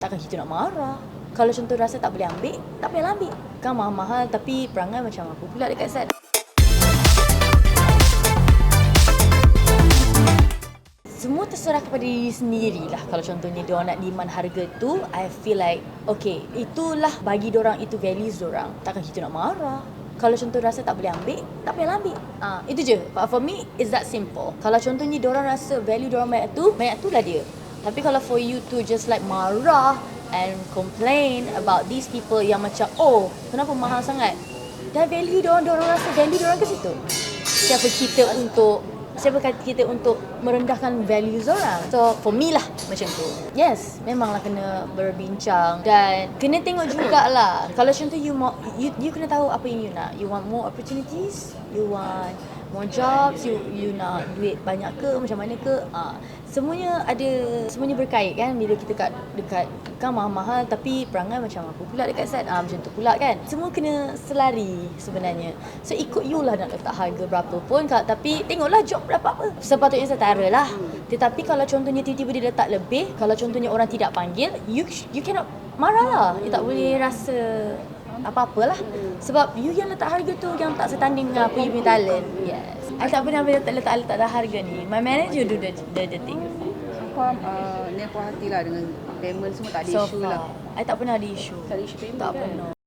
Takkan kita nak marah. Kalau contoh rasa tak boleh ambil, tak payah ambil. Kan mahal-mahal tapi perangai macam aku pula dekat set. Semua terserah kepada diri sendiri lah. Kalau contohnya dia nak demand harga tu, I feel like, okay, itulah bagi orang itu values orang. Takkan kita nak marah. Kalau contoh rasa tak boleh ambil, tak payah ambil. Ah, itu je. But for me, it's that simple. Kalau contohnya orang rasa value orang banyak tu, banyak tu lah dia. Tapi kalau for you to just like marah and complain about these people yang macam, oh, kenapa mahal sangat? Dah value orang, orang rasa value orang ke situ. Siapa kita untuk siapa kata kita untuk merendahkan values orang. So for me lah macam tu. Yes, memanglah kena berbincang dan kena tengok jugalah. Kalau contoh you mau you, you kena tahu apa yang you nak. You want more opportunities, you want more jobs, you you nak duit banyak ke, macam mana ke. Ah, semuanya ada semuanya berkait kan bila kita kat dekat kan mahal-mahal tapi perangai macam aku pula dekat set. Ah macam tu pula kan. Semua kena selari sebenarnya. So ikut you lah nak letak harga berapa pun Kak. tapi tengoklah job berapa apa. Sepatutnya setara lah. Tetapi kalau contohnya tiba-tiba dia letak lebih, kalau contohnya orang tidak panggil, you you cannot marah lah. You tak boleh rasa apa-apalah. Sebab you yang letak harga tu yang tak setanding dengan apa you punya talent. Yes. I tak pernah letak letak letak dah harga ni. My manager do the the, the thing. Kau uh, ni puas hati lah dengan payment semua tak ada So isu lah. far, I tak pernah ada isu. Tak ada isu payment Tak kan? pernah.